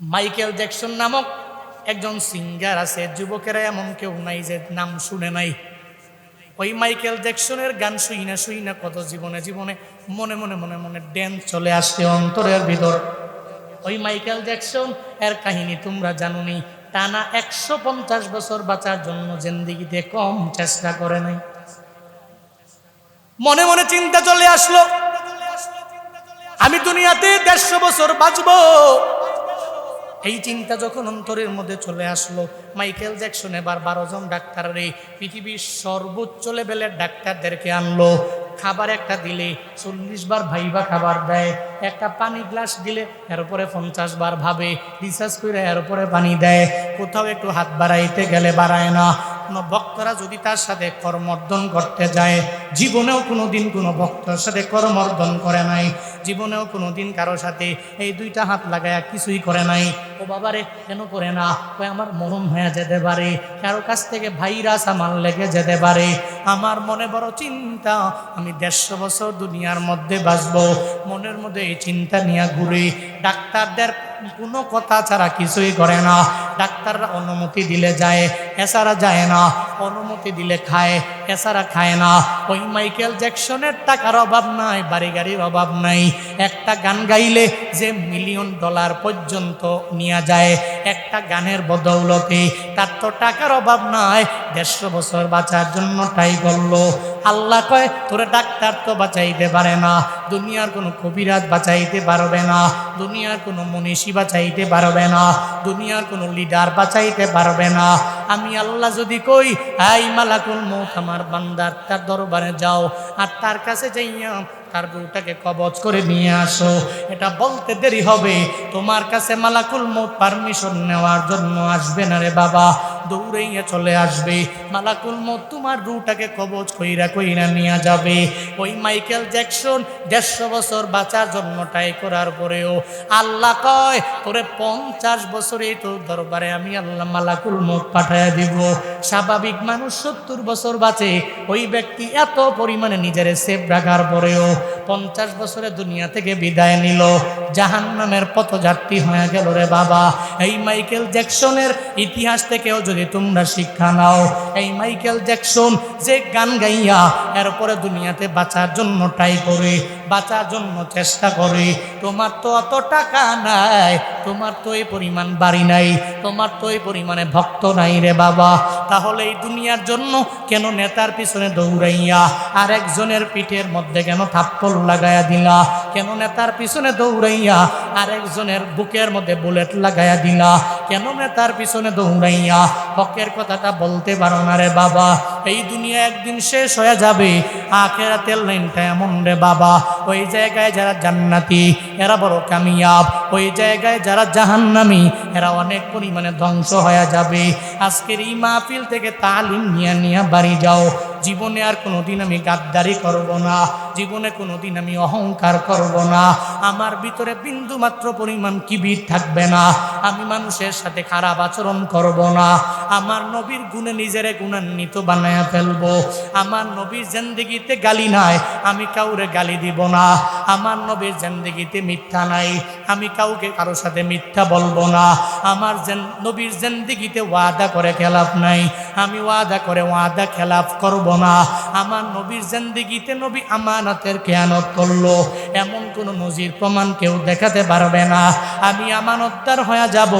Michael Jackson নামক একজন singer আছে, যুবকেরা এমন কেউ নাই যে নাম শুনে নাই। ওই মাইকেল জ্যাকসনের গান শুই না শুই না কত জীবনে জীবনে মনে মনে মনে মনে ড্যান্স চলে আসছে অন্তরের ভিতর। ওই মাইকেল জ্যাকসন এর কাহিনী তোমরা জানুনি টানা একশো পঞ্চাশ বছর বাঁচার জন্য জিন্দিগিতে কম চেষ্টা করে নাই। মনে মনে চিন্তা চলে আসলো, আমি দুনিয়াতে দেড়শো বছর বাঁচবো। এই চিন্তা যখন অন্তরের মধ্যে চলে আসলো, মাইকেল জ্যাকসন এবার বারো জন ডাক্তারের এই পৃথিবীর সর্বোচ্চ লেভেলের ডাক্তারদেরকে আনলো। খাবার একটা দিলে চল্লিশ বার ভাইবা খাবার দেয়, একটা পানি গ্লাস দিলে এর উপরে পঞ্চাশ বার ভাবে, রিসার্চ করে এর উপরে পানি দেয়, কোথাও একটু হাত বাড়াইতে গেলে বাড়ায় না। কোনো ভক্তরা যদি তার সাথে করমর্দন করতে যায়, জীবনেও কোনো দিন কোনো ভক্তর সাথে করমর্দন করে নাই। জীবনেও কোনো দিন কারও সাথে এই দুইটা হাত লাগায়া কিছুই করে নাই। ও বাবারে, কেন করে না? ও আমার মরণ হয়ে যেতে পারে। কারও কাছ থেকে ভাইরাস আমার লেগে যেতে পারে। আমার মনে বড় চিন্তা, আমি দেড়শো বছর দুনিয়ার মধ্যে বাঁচবো। মনের মধ্যে এই চিন্তা নিয়ে ঘুরে ডাক্তারদের কোনো কথা ছাড়া কিছুই করে না। ডাক্তাররা অনুমতি দিলে যায়, এছাড়া যায় না। অনুমতি দিলে খায়। এছাড়া খায় না। ওই মাইকেল জ্যাকসনের টাকার অভাব নাই বাড়ি গাড়ির অভাব নাই। একটা গান গাইলে যে মিলিয়ন ডলার পর্যন্ত নিয়ে যায়, একটা গানের বদৌলতে তার তো টাকার অভাব নাই। দেড়শো বছর বাঁচার জন্য তাই বলল, আল্লাহ কয়, তোরে ডাক্তার তো বাঁচাইতে পারে না, দুনিয়ার কোনো কবিরাজ বাঁচাইতে পারবে না, দুনিয়ার কোনো মনীষী বাঁচাইতে পারবে না, দুনিয়ার কোনো লিডার বাঁচাইতে পারবে না। আমি আল্লাহ যদি কই, আই মালাকুল মৌত বান্দার তার দরবারে যাও আর তার কাছে যাইয়া তার বউটাকে কবজ করে নিয়ে আসো। এটা বলতে দেরি হবে। তোমার কাছে মালাকুল মৌত পারমিশন নেওয়ার জন্য আসবে না রে বাবা। দৌড়াইয়া চলে আসবে। মালাকুল মৌত তোমার রুটাকে কবজ কইরা কইরা নিয়ে যাবে। ওই মাইকেল জ্যাকসন দেড়শো বছর বাঁচার জন্য করার পরেও আল্লাহ কয়, তোরে পঞ্চাশ বছরে তোর দরবারে আমি আল্লাহ মালাকুল মৌত পাঠাইয়া দিব। স্বাভাবিক মানুষ সত্তর বছর বাঁচে। ওই ব্যক্তি এত পরিমাণে নিজের সেফ রাখার পরেও পঞ্চাশ বছরে দুনিয়া থেকে বিদায় নিল। জাহান নামের পথযাত্রী হয়ে গেল রে বাবা। এই মাইকেল জ্যাকসনের ইতিহাস থেকেও যদি তোমরা শিক্ষা নাও, এই মাইকেল জ্যাকসন যে গান গাইয়া এরপরে দুনিয়াতে বাঁচার জন্য ট্রাই করে বাঁচার জন্য চেষ্টা করে। তোমার তো অত টাকা নাই, তোমার তো এই পরিমাণ বাড়ি নাই, তোমার তো এই পরিমাণে ভক্ত নাই রে বাবা। তাহলে এই দুনিয়ার জন্য কেন নেতার পিছনে দৌড়াইয়া আর একজনের পিঠের মধ্যে কেন থাপ্পল লাগাইয়া দিলা? কেন নেতার পিছনে দৌড়াইয়া আর একজনের বুকের মধ্যে বুলেট লাগাইয়া দিলা? কেন নেতার পিছনে দৌড়াইয়া? হকের কথাটা বলতে পারো না রে বাবা। এই দুনিয়া একদিন শেষ হয়ে যাবে, আখেরাতের লাইনটা এমন রে বাবা। ওই জায়গায় যারা জান্নাতি, এরা বড় কামিয়াব। ওই জায়গায় যারা জাহান্নামি, এরা অনেক পরিমাণে ধ্বংস হয়ে যাবে। আজকের এই মাহফিল থেকে তালিম নিয়ে নিয়ে বাড়ি যাও। জীবনে আর কোনোদিন আমি গাদ্দারি করব না, জীবনে কোনোদিন আমি অহংকার করব না। আমার ভিতরে বিন্দু মাত্র পরিমাণ কিবির থাকবে না, আমি মানুষের সাথে খারাপ আচরণ করব না। আমার নবীর গুণে নিজেরে গুণান্বিত বানায়া ফেলব। আমার নবীর জেন্দিগিতে গালি নাই, আমি কাউরে গালি দিব না। আমার নবীর জেন্দিগিতে মিথ্যা নাই, আমি কাউকে কারও সাথে মিথ্যা বলব না। আমার নবীর জেন্দিগিতে ওয়াদা করে খেলাফ নাই, আমি ওয়াদা করে ওয়াদা খেলাফ করব না। আমার নবীর জেন্দিগিতে নবী আমানাতের খেয়ানত করল। এমন কোনো নজির প্রমাণ কেউ দেখাতে পারবে না। আমি আমানতদার হয়ে যাব,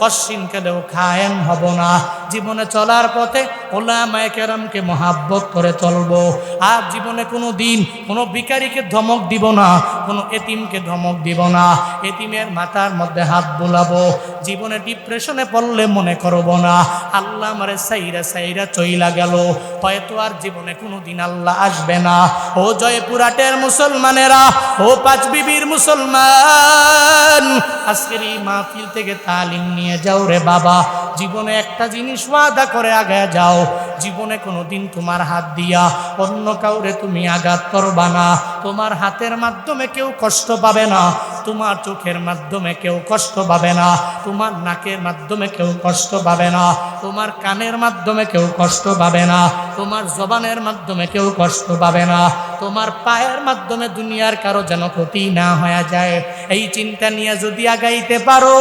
কশ্চিন কেলেও খায়েম হব না। জীবনে চলার পথে ওলামায় কেরামকে মহাব্বত করে চলবো। আর জীবনে কোনো দিন কোনো ভিকারিকে ধমক দিব না, কোনো এতিমকে ধমক দিব না। এতিমের মাথার মধ্যে হাত বোলাবো। জীবনে ডিপ্রেশনে পড়লে মনে করব না। আল্লাহ আমারে সাইরা সাইরা চইলা গেল। হয়তো আর জীবনে কোনো দিন আল্লাহ আসবে না। ও জয়পুরাটের মুসলমানেরা ও পাঁচ বিবির মুসলমান, আজকের এই মাহফিল থেকে তালিম নিয়ে যাও রে বাবা। জীবনে একটা জিনিস ওয়াদা করে আগে যাও। জীবনে কোনো দিন তোমার হাত দিয়া অন্য কাউরে তুমি আঘাত করবা না। তোমার হাতের মাধ্যমে কেউ কষ্ট পাবে না। তোমার চোখের মাধ্যমে কেউ কষ্ট পাবে না। তোমার নাকের মাধ্যমে কেউ কষ্ট পাবে না। তোমার কানের মাধ্যমে কেউ কষ্ট পাবে না। তোমার জবানের মাধ্যমে কেউ কষ্ট পাবে না। তোমার পায়ের মাধ্যমে দুনিয়ার কারও যেন ক্ষতি না হয়ে যায়। এই চিন্তা নিয়ে যদি আগাইতে পারো,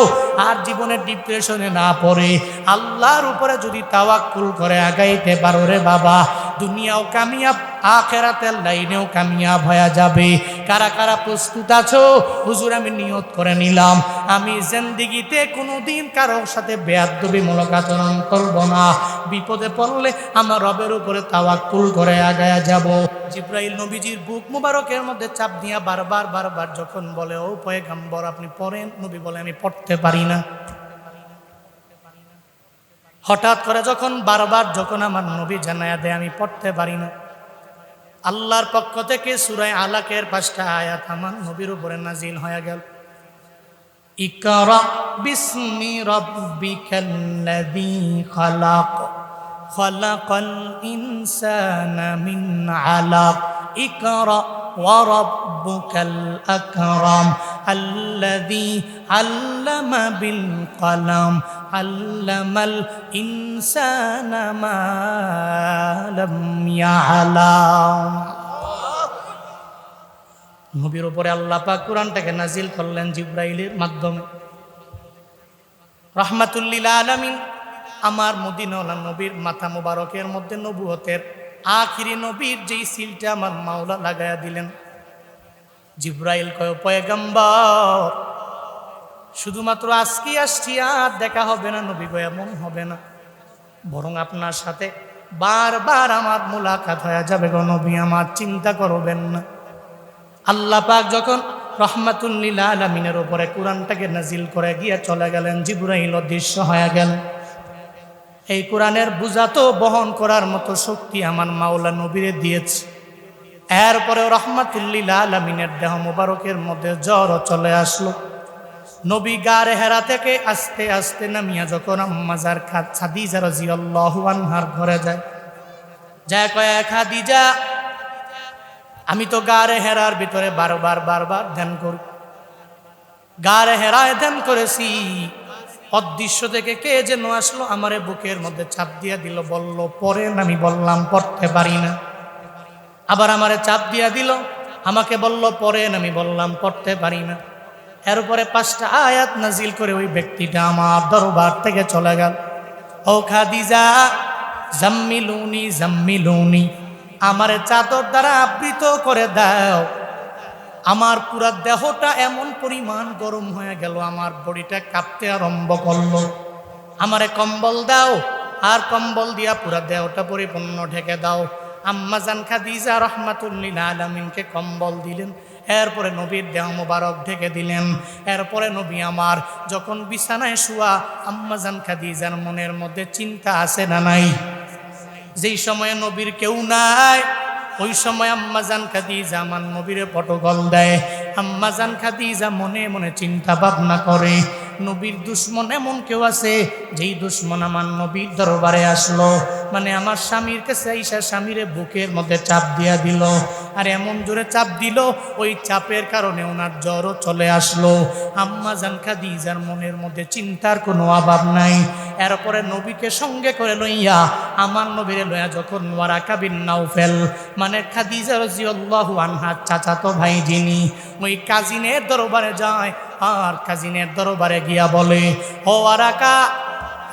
আর জীবনে ডিপ্রেশনে না পড়ে, আল্লাহর উপরে যদি তাওয়াক্কুল করে আগাইতে পারো রে বাবা, দুনিয়াও কামিয়াব, আখেরাতের লাইনেও কামিয়াব হয়ে যাবে। কারা কারা প্রস্তুত আছো? হুজুর, আমি নিয়ত করে নিলাম। আমি জিন্দিগিতে কোনোদিন কারোর সাথে বেয়াদবিমূলক আচরণ করব না। বিপদে পড়লে আমার রবের উপরে তাওয়াক্কুল করে আগায়া যাব। জিব্রাইল নবীজির বুক মুবারকের মধ্যে চাপ দিয়া বারবার বারবার যখন বলে, ও পয়গাম্বর, আপনি পড়েন? নবী বলে, আমি পড়তে পারি না। হঠাৎ করে যখন বারবার, যখন আমার নবী জানায়া দেয়, আমি পড়তে পারি না। আল্লাহর পক্ষ থেকে সুরায় আলাকের পাঁচটা আয়াত আমার নবীর উপরে নাজিল হয়ে গেল। ইকরা খালাক, খালাকাল ইনসানা মিন আলাক। ইকরা وربك الأكرم الذي علم بالقلم علم الإنسان ما لم يعلم নবীর উপরে আল্লাহ পাক কোরআনটাকে নাজিল করলেন জিব্রাইলের মাধ্যমে রহমাতুল্লিল আলামিন আমার মদিনওয়ালা নবীর মাথা মুবারকের মধ্যে নবুয়তের আখিরি নবীর যেই সিলটা আমার মাওলা লাগায়া দিলেন। জিব্রাইল কয়, পয়গাম্বর, শুধুমাত্র আজকে আসছি, আর দেখা হবে না, নবী গো, এমন হবে না। বরং আপনার সাথে বারবার আমার মোলাকাত হয়ে যাবে গো, নবী, আমার চিন্তা করবেন না। আল্লাহ পাক যখন রহমাতুল্লিল আলমিনের ওপরে কোরআনটাকে নাজিল করে গিয়ে চলে গেলেন, জিব্রাইল অদৃশ্য হয়ে গেলেন। এই কোরআনের বুঝা তো বহন করার মতো শক্তি আমার মাওলা নবীরে দিয়েছে। এরপরেও রহমাতুল্লিল আলমিনের দেহ মুবারকের মধ্যে জ্বরও চলে আসলো। নবী গারে হেরা থেকে আস্তে আস্তে নামিয়া যখন আম্মাজার খাদিজা রাজিয়াল্লাহু আনহার ঘরে যায়। যায় কয়, খাদিজা, আমি তো গারে হেরার ভিতরে বারবার বারবার ধ্যান করি। গারে হেরায় ধ্যান করেছি অদৃশ্য থেকে কে যেন আসলো, আমারে বুকের মধ্যে চাপ দিয়া দিল, বলল পরে আমি বললাম, পড়তে পারি না। আবার আমারে চাপ দিয়া দিল, আমাকে বলল পরেন আমি বললাম, পড়তে পারি না। এর উপরে পাঁচটা আয়াত নাজিল করে ওই ব্যক্তিটা আমার দরবার থেকে চলে গেল। ও খাদিজা, জাম্মিলুনি জাম্মিলুনি, আমারে চাদর দ্বারা আবৃত করে দাও। আমার পুরা দেহটা এমন পরিমাণ গরম হয়ে গেল, আমার বডিটা কাঁপতে আরম্ভ করল। আমারে কম্বল দাও, আর কম্বল দিয়া পুরা দেহটা পরিপূর্ণ ঢেকে দাও। আম্মা জান খাদিজা রহমাতুল্লিল আলমিনকে কম্বল দিলেন, এরপরে নবীর দেহ মোবারক ঢেকে দিলেন। এরপরে নবী আমার যখন বিছানায় শুয়া, আম্মা জান খাদিজার মনের মধ্যে চিন্তা আছে না নাই? যেই সময়ে নবীর কেউ নাই ওই সময় আম্মাজান খাদিজা মান নবীরে পটগল দেয়। আম্মাজান খাদিজা মনে মনে চিন্তা ভাবনা করে নবীর দুশ্মন এমন কেউ আছে, যেই দুশ্মন আমার নবীর দরবারে আসলো। মানে আমার স্বামীর কাছে আইসা স্বামীরে বুকের মধ্যে চাপ দিয়া দিল। আর এমন জোরে চাপ দিল, ওই চাপের কারণে ওনার জ্বরও চলে আসলো। আম্মা জান খাদিজার মনের মধ্যে চিন্তার কোনো অভাব নাই। এরপরে নবীকে সঙ্গে করে লইয়া আমার নবীরে লইয়া যখন ওয়ারাকা বিন নাউফেল মানে খাদিজা রাজিয়াল্লাহু আনহার চাচাতো ভাই যিনি, ওই কাজিনের দরবারে যায় আর কাজিনের দরবারে গিয়া বলে, ও আরাকা,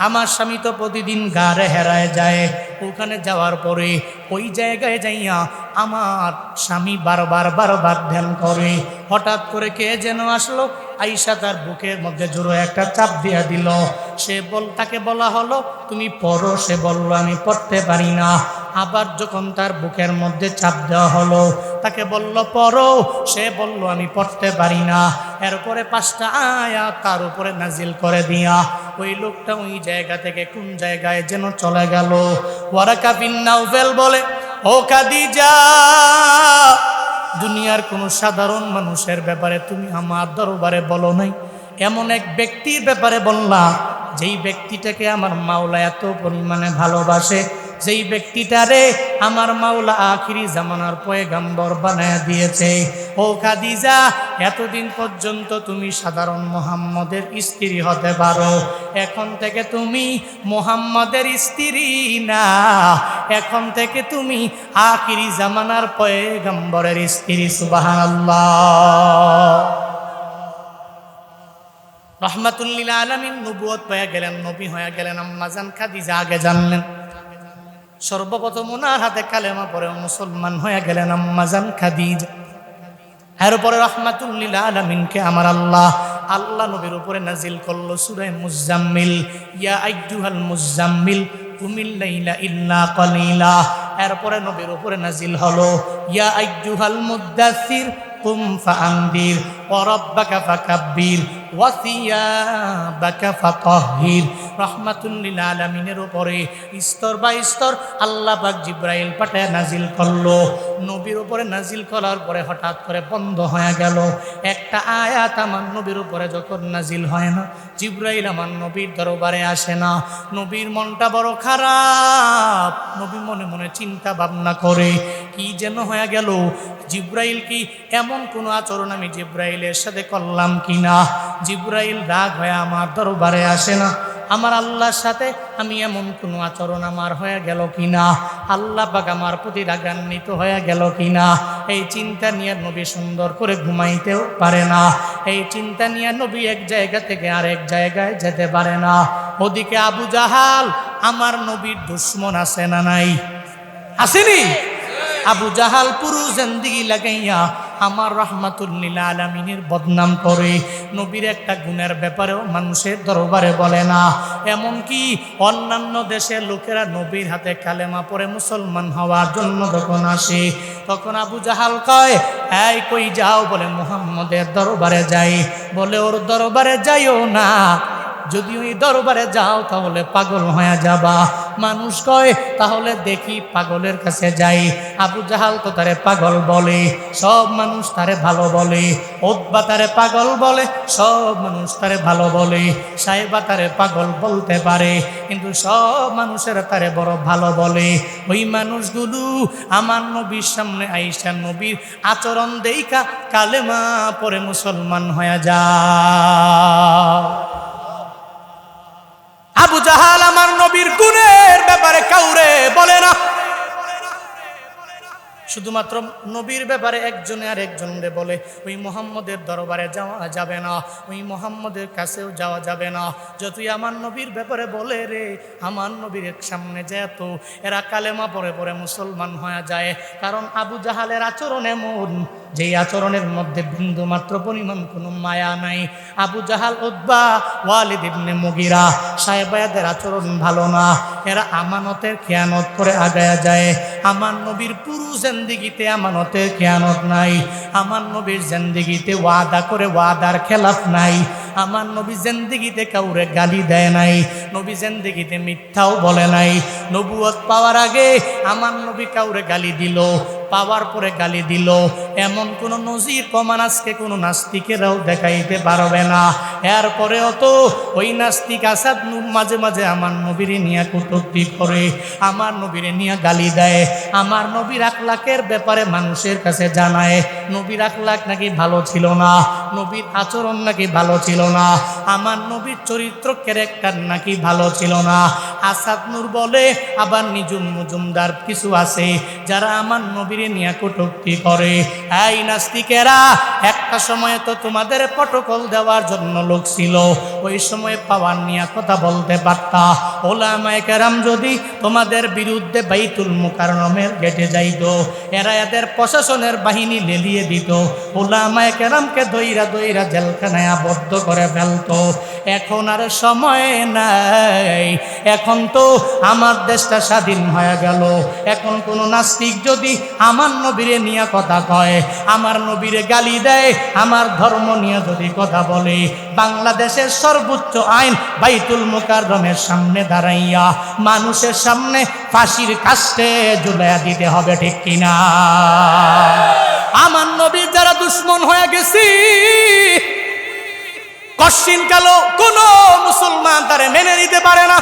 আমার স্বামী তো প্রতিদিন গারে হেরায় যায়। ওখানে যাওয়ার পরে ওই জায়গায় যাইয়া আমার স্বামী বারবার বারবার ধ্যান করে। হঠাৎ করে কে যেন আসলো, আইসা তার বুকের মধ্যে জোরো একটা চাপ দিয়া দিল। সে বল, তাকে বলা হলো, তুমি পড়ো সে বলল, আমি পড়তে পারি না। আবার যখন তার বুকের মধ্যে চাপ দেওয়া হলো তাকে বলল, পড়ো। সে বলল, আমি পড়তে পারি না। এরপরে পাঁচটা আয়া তার উপরে নাজিল করে দিয়া ওই লোকটা ওই জায়গা থেকে কোন জায়গায় যেন চলে গেল। ওয়ারাকা বিন নাউফেল বলে, ও কাদিজা দুনিয়ার কোনো সাধারণ মানুষের ব্যাপারে তুমি আমার দরবারে বলো নাই। এমন এক ব্যক্তির ব্যাপারে বললাম যেই ব্যক্তিটাকে আমার মাওলা এত পরিমাণে ভালোবাসে যেই ব্যক্তিটারে আমার মাওলা আখিরি জামানার পয়গাম্বর বানায় দিয়েছে, ও খাদিজা, এতদিন পর্যন্ত তুমি সাধারণ মোহাম্মদের স্ত্রী হতে পারো, এখন থেকে তুমি মোহাম্মদের স্ত্রী না, এখন থেকে তুমি আখিরি জামানার পয়গাম্বরের স্ত্রী, সুবহানাল্লাহ। রহমাতুল্লিল আলমিন নবুয়ত পেয়ে গেলেন, নবী হয়ে গেলেন আম্মাজান খাদিজা আগে জানলেন। সর্বপ্রথম ওনার হাতে কালেমা পরে মুসলমান হয়ে গেলেন আম্মাজান খাদিজা। এরপরে রহমাতুল্লিল আলমিনকে আমার আল্লাহ আল্লাহ নবীর উপরে নাজিল করল সুরে মুজাম্মিল। ইয়া আইয়ুহাল মুজাম্মিল কুমিল্লাইলা ইল্লা কলিলা। এরপরে নবীর উপরে নাজিল হলো, ইয়া আইয়ুহাল মুদাসসির, কুম ফাআনদির। ওয়া রাব্বাকা ফাকাব্বির ওয়া সিয়াবাকা ফাতাহহির রাহমাতুল্লিল আলামিনের উপরে স্তর বাই স্তর আল্লাহ পাক জিব্রাইল পাঠায় নাজিল করল। নবীর উপরে নাজিল করার পরে হঠাৎ করে বন্ধ হয়ে গেল। একটা আয়াত আমার নবীর উপরে যখন নাজিল হয় না, জিব্রাইল আমার নবীর দরবারে আসে না। নবীর মনটা বড় খারাপ। নবী মনে মনে চিন্তা ভাবনা করে, কি যেন হয়ে গেল? জিব্রাইল কি এমন কোনো আচরণ আমি জিব্রাইলের সাথে করলাম কি না জিব্রাইল রাগ হয়ে আমার দরবারে আসে না। আমার আল্লাহর সাথে আমি এমন কোনো আচরণ আমার হয়ে গেল কিনা? আল্লাহ পাক আমার প্রতি রাগান্বিত হয়ে গেল কি না এই চিন্তা নিয়ে নবী সুন্দর করে ঘুমাইতেও পারে না। এই চিন্তা নিয়ে নবী এক জায়গা থেকে আরেক জায়গায় যেতে পারে না। ওদিকে আবু জাহাল, আমার নবীর দুশ্মন আছে না নাই? আসেনি? আবু জাহাল পুরো জিন্দিগি লাগাইয়া আমার রহমাতুল্লিল আলমিনের বদনাম করে। নবীর একটা গুণের ব্যাপারেও মানুষের দরবারে বলে না। এমনকি অন্যান্য দেশের লোকেরা নবীর হাতে কালেমা পরে মুসলমান হওয়ার জন্য যখন আসে, তখন আবু জাহাল কয়, এই কই যাও? বলে, মুহাম্মদের দরবারে যাই। বলে, ওর দরবারে যাইও না। যদি ওই দরবারে যাও, তাহলে পাগল হয়ে যাবা। মানুষ কয়, তাহলে দেখি পাগলের কাছে যাই। আবু জাহাল তো তারে পাগল বলে, সব মানুষ তারে ভালো বলে। ওব্বা তারে পাগল বলে, সব মানুষ তারে ভালো বলে। সাহেবা তারে পাগল বলতে পারে, কিন্তু সব মানুষের তারে বড় ভালো বলে। ওই মানুষগুলো আমার নবীর সামনে আইসা নবীর আচরণ দেইকা কালেমা পরে মুসলমান হয়ে যা। আবু জাহাল আমার নবীর গুণের ব্যাপারে কাউরে বলে না। শুধুমাত্র নবীর ব্যাপারে একজনে আর একজনরে বলে, ওই মোহাম্মদের দরবারে যাওয়া যাবে না, ওই মোহাম্মদের কাছেও যাওয়া যাবে না। যতই আমার নবীর ব্যাপারে বলে রে, আমার নবীর সামনে যেত এরা কালেমা পরে পরে মুসলমান হয়ে যায়। কারণ আবু জাহালের আচরণ এমন, যেই আচরণের মধ্যে বিন্দু মাত্র পরিমাণ কোনো মায়া নাই। আবু জাহাল উদ্বা ওয়ালিদ ইবনে মুগিরা, সাহেবায়াদের আচরণ ভালো না। এরা আমানতের খেয়ানত করে আগায়া যায়। আমার নবীর পুরো জেন্দিগিতে আমানতের খেয়ানত নাই। আমার নবীর জেন্দিগিতে ওয়াদা করে ওয়াদার খেলাফ নাই। আমার নবী জেন্দিগিতে কাউরে গালি দেয় নাই। নবী জেন্দিগিতে মিথ্যাও বলে নাই। নবুয়ত পাওয়ার আগে আমার নবী কাউরে গালি দিল। পাওয়ার পরে গালি দিল। এমন কোন নজির প্রমাণ আজকে কোনো নাস্তিকেরাও দেখাইতে পারবে না। এরপরেও তো ওই নাস্তিক আসাদ মাঝে মাঝে আমার নবীরে নিয়ে কটুক্তি করে, আমার নবীরে নিয়ে গালি দেয়, আমার নবীর আখলাকের ব্যাপারে মানুষের কাছে জানায়, নবীর আখলাক নাকি ভালো ছিল না, নবীর আচরণ নাকি ভালো ছিল না, আমার নবীর চরিত্র ক্যারেক্টার নাকি ভালো ছিল না। আসাদ নূর বলে, আবার নিজুম মজুমদার কিছু আছে, যারা আমার নবীরে নিয়ে কটুক্তি করে। এই নাস্তিকেরা, একটা সময়ে তো তোমাদের পটকল দেওয়ার জন্য লোক ছিল। ওই সময় পাওয়ার নিয়ে কথা বলতে পারতা। ওলামায় কেরাম যদি তোমাদের বিরুদ্ধে বাইতুল মুকাররমের গেটে যাইত, এরা এদের প্রশাসনের বাহিনী লেলিয়ে দিত। ওলামায় কেরামকে দইরা দইরা জেলখানায় আবদ্ধ করে ফেলতো। এখন আর সময় নাই। এখন তো আমার দেশটা স্বাধীন হয়ে গেল। এখন কোনো নাস্তিক যদি আমার নবীরে নিয়ে কথা কয়, আমার নবীরে গালি দেয়, আমার ধর্ম নিয়ে যদি কথা বলে, বাংলাদেশের সর্বোচ্চ আইন বাইতুল মুকাররমের সামনে দাঁড়াইয়া মানুষের সামনে ফাঁসির কাস্টে জুলাইয়া দিতে হবে, ঠিক কিনা? আমার নবীর যারা দুশ্মন হয়ে গেছি, কশ্চিন কালো কোন মুসলমান তারে মেনে নিতে পারে না।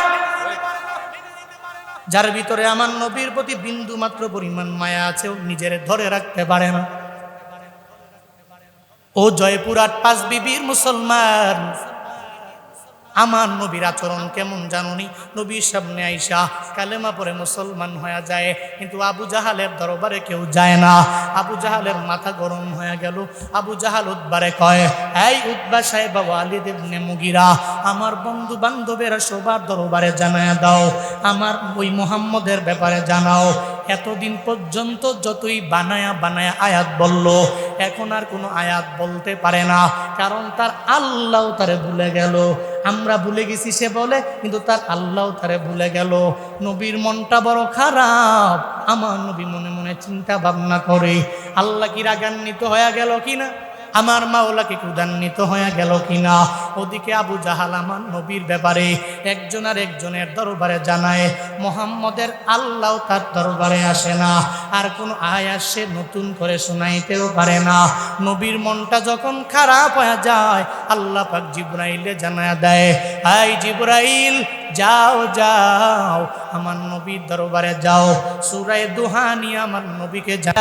যার ভিতরে আমার নবীর প্রতি বিন্দু মাত্র পরিমাণ মায়া আছে নিজের ধরে রাখতে পারে না। ও জয়পুরাট পাঁচ বিবির মুসলমান। আমার নবীর আচরণ কেমন জানুনি? নবীর সামনে আইসা কালেমা পরে মুসলমান হয়ে যায়, কিন্তু আবু জাহালের দরবারে কেউ যায় না। আবু জাহালের মাথা গরম হয়ে গেল। আবু জাহাল উদ্বারে কয়, এই উদ্বা সাহেব ওয়ালিদ ইবনে মুগিরা, আমার বন্ধু বান্ধবেরা সবার দরবারে জানায় দাও, আমার ওই মোহাম্মদের ব্যাপারে জানাও। এতদিন পর্যন্ত যতই বানায়া বানায়া আয়াত বলল, এখন আর কোনো আয়াত বলতে পারে না। কারণ তার আল্লাহ তারে ভুলে গেল। আমরা ভুলে গেছি সে বলে, কিন্তু তার আল্লাহ তারে ভুলে গেল। নবীর মনটা বড় খারাপ। আমার নবী মনে মনে চিন্তা ভাবনা করে, আল্লাহ কি রাগান্বিত হয়ে গেল কিনা? আমার মাওলাকে কুদান্বিত হয়ে গেল কিনা? ওদিকে আবু জাহাল আমার নবীর ব্যাপারে একজন আর একজনের দরবারে জানায়, মোহাম্মদের আল্লাহ তার দরবারে আসে না। আর কোনো আয়াত সে নতুন করে শোনাইতেও পারে না। নবীর মনটা যখন খারাপ হয়ে যায়, আল্লাহ পাক জিব্রাইলে জানায় দেয় আই জিব্রাইল যাও যাও, আমার নবীর দরবারে যাও। সুরায় দুহানি আমার নবীকে যা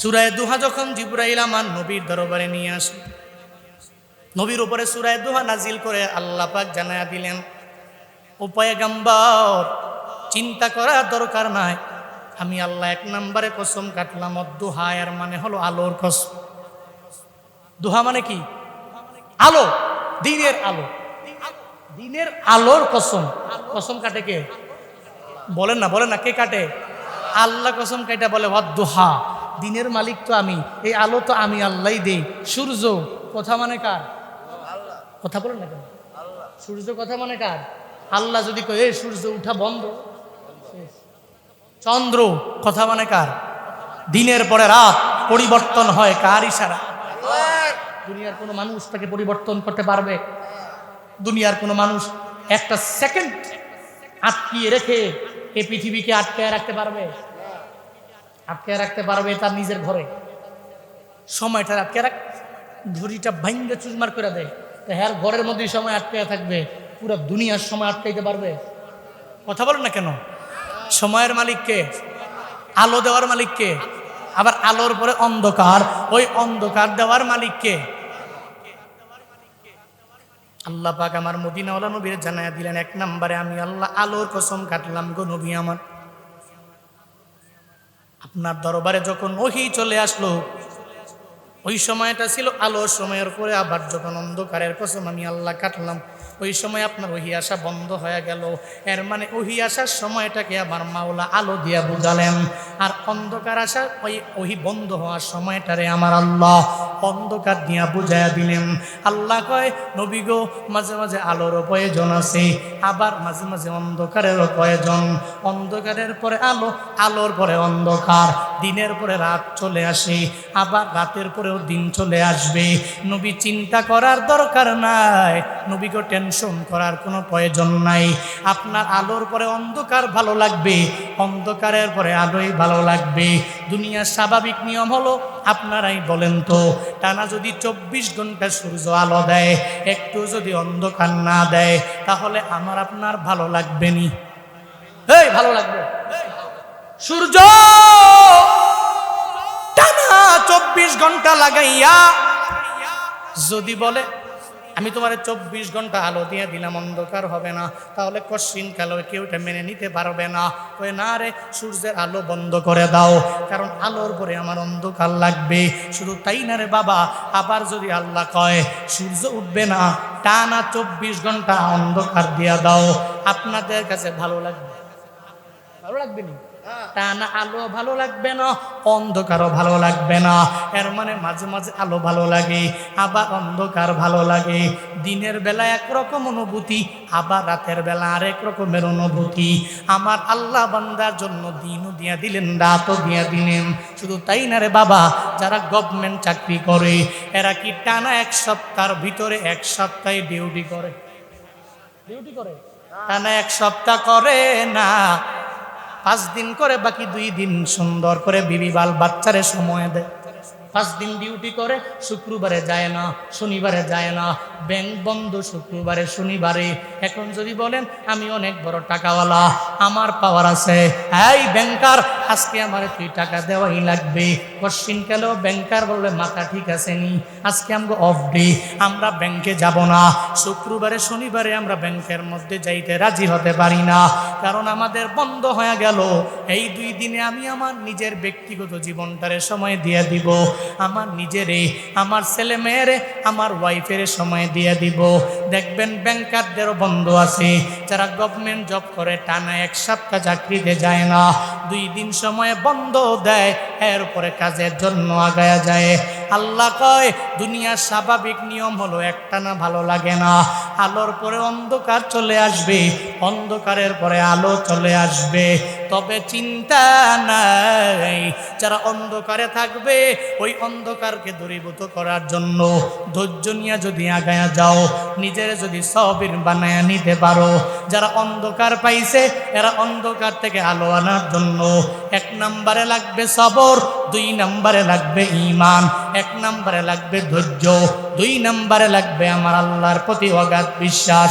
সুরায় দুহা যখন জিব্রাইল আমার নবীর দরবারে নিয়ে আসে, নবীর উপরে সুরায় দুহা নাজিল করে আল্লাহ পাক জানায়া দিলেন উপায় গাম্বার চিন্তা করার দরকার নাই আমি আল্লাহ এক নম্বরে কসম কাটলাম দুহা এর মানে হলো আলোর কসম। দুহা মানে কি? আলো, দিনের আলো। দিনের আলোর কসম। কসম কাটে কে? বলেন না বলেন না, কে কাটে? আল্লাহ কসম কাটা বলে দুহা। দিনের মালিক তো আমি, এই আলো তো আমি আল্লাহ দেই। সূর্য কথা মানে কার? কথা বলেন না কেন? সূর্য কথা মানে কার? আল্লাহ যদি কয় সূর্য, উঠা বন্ধ। চন্দ্র, কথা মানে কার? দিনের পরে রাত পরিবর্তন হয় কার ইশারা? দুনিয়ার কোনো মানুষ তাকে পরিবর্তন করতে পারবে? দুনিয়ার কোনো মানুষ একটা সেকেন্ড আটকিয়ে রেখে এই পৃথিবীকে আটকায় রাখতে পারবে? আটকায় রাখতে পারবে তার নিজের ঘরে। সময়টা আটকে রাখ, ঘড়িটা ভাঙ্গে চুরমার করে দেয় তো হ্যার ঘরের মধ্যেই সময় আটকায় থাকবে, পুরো দুনিয়ার সময় আটকাইতে পারবে। কথা বলেন না কেন? সময়ের মালিককে, আলো দেওয়ার মালিককে, আবার আলোর পরে অন্ধকার, ওই অন্ধকার দেওয়ার মালিককে। আল্লাহ পাক আমার মদিনাওয়ালা নবীর জানায় দিলেন, এক নম্বরে আমি আল্লাহ আলোর কসম কাটলাম গো নবী আমার। আপনার দরবারে যখন ওহি চলে আসলো ওই সময়টা ছিল আলোর সময়ের পরে আবার যখন অন্ধকারের কসম আমি আল্লাহ কাটলাম, ওই সময় আপনার ওহি আসা বন্ধ হয়ে গেল। এর মানে ওহি আসার সময়টাকে আমার মাওলা আলো দিয়া বুঝালেন। আর অন্ধকার আসা, ওই ওহি বন্ধ হওয়ার সময়টারে আমার আল্লাহ অন্ধকার দিয়া বুঝাইয়া দিলেন। আল্লাহ কয়, নবী গো, মাঝে মাঝে আলোরও প্রয়োজন আছে, আবার মাঝে মাঝে অন্ধকারেরও প্রয়োজন। অন্ধকারের পরে আলো, আলোর পরে অন্ধকার। দিনের পরে রাত চলে আসে, আবার রাতের পরেও দিন চলে আসবে। নবী চিন্তা করার দরকার নাই নবীকে টেনশন করার কোনো প্রয়োজন নাই। আপনার আলোর পরে অন্ধকার ভালো লাগবে, অন্ধকারের পরে আলোই ভালো লাগবে। দুনিয়ার স্বাভাবিক নিয়ম হলো, আপনারাই বলেন তো, টানা যদি চব্বিশ ঘণ্টা সূর্য আলো দেয়, একটু যদি অন্ধকার না দেয়, তাহলে আমার আপনার ভালো লাগবে নি? এই, ভালো লাগবে। সূর্য! টানা চব্বিশ ঘণ্টা লাগাইয়া, যদি বলে আমি তোমার চব্বিশ ঘণ্টা আলো দিয়ে দিলাম, অন্ধকার হবে না। তাহলে কশ্চিন কালো কেউ মেনে নিতে পারবে না। ওই না রে, সূর্যের আলো বন্ধ করে দাও, কারণ আলোর পরে আমার অন্ধকার লাগবে। শুধু তাই না রে বাবা, আবার যদি আল্লাহ কয়, সূর্য উঠবে না, টানা চব্বিশ ঘণ্টা অন্ধকার দিয়া দাও। আপনাদের কাছে ভালো লাগবে? ভালো লাগবে নি? টানা আলো ভালো লাগবে না অন্ধকারও ভালো লাগবে না। এর মানে মাঝে মাঝে আলো ভালো লাগে আবার অন্ধকার ভালো লাগে। দিনের বেলা একরকম অনুভূতি আবার রাতের বেলা আরেক রকমের অনুভূতি। আমার আল্লাহ বান্দার জন্য দিনও দিয়া দিলেন রাতও দিয়া দিলেন। শুধু তাই না রে বাবা যারা গভর্নমেন্ট চাকরি করে এরা কি টানা এক সপ্তাহের ভিতরে এক সপ্তাহে ডিউটি করে? ডিউটি করে? টানা এক সপ্তাহ করে না। পাঁচ দিন করে বাকি দুই দিন সুন্দর করে বিবি বাল বাচ্চারে সময় দেয়। পাঁচ দিন ডিউটি করে, শুক্রবারে যায় না, শনিবারে যায় না। ব্যাংক বন্ধ শুক্রবারে, শনিবারে। এখন যদি বলেন, আমি অনেক বড় টাকাওয়ালা, আমার পাওয়ার আছে। এই ব্যাংকার আজকে আমার তুই টাকা দেওয়াই লাগবে। কোশ্চিন কালেও ব্যাংকার বলবে, মাথা ঠিক আছে নি। আজকে আমাকে অফ ডে আমরা ব্যাংকে যাব না। শুক্রবারে, শনিবারে আমরা ব্যাংকের মধ্যে যাইতে রাজি হতে পারি না। কারণ আমাদের বন্ধ হয়ে গেল। এই দুই দিনে আমি আমার নিজের ব্যক্তিগত জীবনটারে সময় দিয়ে দিব। আমার নিজেরে, আমার ছেলে মেয়েরে, আমার ওয়াইফের সময় দিয়ে দিব। দেখবেন ব্যাংকারদেরও বন্ধ আছে। যারা গভর্নমেন্ট জব করে, টানা এক সপ্তাহ চাকরিতে যায় না। দুই দিন সময় বন্ধ দেয় এরপরে কাজের জন্য আগায়া যায়। আল্লাহ কয়, দুনিয়ার স্বাভাবিক নিয়ম হলো একটা না ভালো লাগে না। আলোর পরে অন্ধকার চলে আসবে, অন্ধকারের পরে আলো চলে আসবে। তবে চিন্তা নাই, যারা অন্ধকারে থাকবে, ওই অন্ধকারকে দূরীভূত করার জন্য ধৈর্য নিয়ে যদি আগায়া যাও, নিজের যদি সবির বানায়া নিতে পারো। যারা অন্ধকার পাইছে, এরা অন্ধকার থেকে আলো আনার জন্য। এক নম্বরে লাগবে সবর, দুই নম্বরে লাগবে ইমান এক নম্বরে লাগবে ধৈর্য দুই নম্বরে লাগবে আমার আল্লাহর প্রতি অগাধ বিশ্বাস।